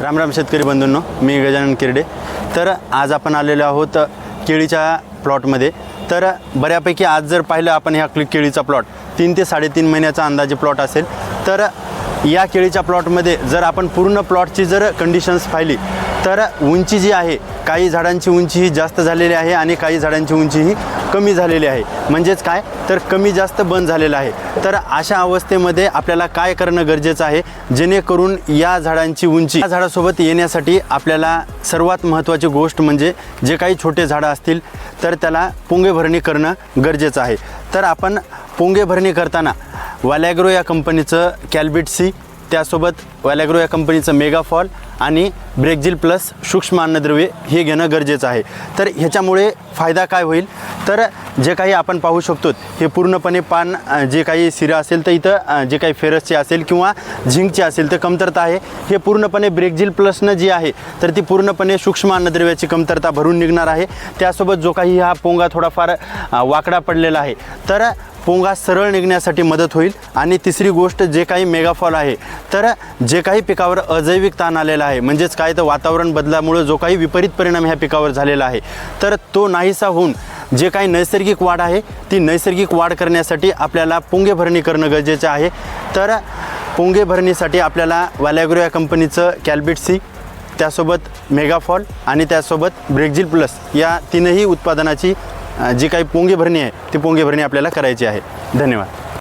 राम राम शेतकरी बंधूंनो मी गजानन किरडे. तर आज आपण आलेलो आहोत केळीच्या प्लॉटमध्ये. तर बऱ्यापैकी आज जर पाहिलं आपण ह्या क्लिक केळीचा प्लॉट तीन ते साडेतीन महिन्याचा अंदाजे प्लॉट असेल. तर या केळीच्या प्लॉटमध्ये जर आपण पूर्ण प्लॉटची जर कंडिशन्स पाहिली तर उंची जी आहे काही झाडांची उंची ही जास्त झालेली आहे आणि काही झाडांची उंची ही कमी झालेली आहे. म्हणजेच काय? तर कमी जास्त बंद झालेलं आहे. तर अशा अवस्थेमध्ये आपल्याला काय करणं गरजेचं आहे? जेणेकरून या झाडांची उंची या झाडासोबत येण्यासाठी आपल्याला सर्वात महत्त्वाची गोष्ट म्हणजे जे काही छोटे झाडं असतील तर त्याला पोंगे भरणी करणं गरजेचं आहे. तर आपण पोंगे भरणी करताना वालॅग्रो या कंपनीचं कॅल्बिट सी त्यासोबत वॅलॅग्रो या कंपनीचं मेगाफॉल आणि ब्रेकझिल प्लस सूक्ष्म अन्नद्रव्ये हे घेणं गरजेचं आहे. तर ह्याच्यामुळे फायदा काय होईल? तर जे काही आपण पाहू शकतो हे पूर्णपणे पान जे काही सिरं असेल तर इथं जे काही फेरसचे असेल किंवा झिंकचे असेल तर कमतरता आहे. हे पूर्णपणे ब्रेकझिल प्लसनं जी आहे तर ती पूर्णपणे सूक्ष्म अन्नद्रव्याची कमतरता भरून निघणार आहे. त्यासोबत जो काही हा पोंगा थोडाफार वाकडा पडलेला आहे तर पोंगा सरळ निघण्यासाठी मदत होईल. आणि तिसरी गोष्ट जे काही मेगाफॉल आहे तर जे काही पिकावर अजैविक ताण आलेला आहे म्हणजेच काय तर वातावरण बदलामुळं जो काही विपरीत परिणाम ह्या पिकावर झालेला आहे तर तो नाहीसा होऊन जे काही नैसर्गिक वाढ आहे ती नैसर्गिक वाढ करण्यासाठी आपल्याला पोंगे भरणी करणं गरजेचं आहे. तर पोंगे भरणीसाठी आपल्याला वालॅग्रो या कंपनीचं कॅल्बिट सी त्यासोबत मेगाफॉल आणि त्यासोबत ब्रेकझिल प्लस या तीनही उत्पादनाची जी काही पोंगे भरणी आहे ती पोंगे भरणी आपल्याला करायची आहे. धन्यवाद.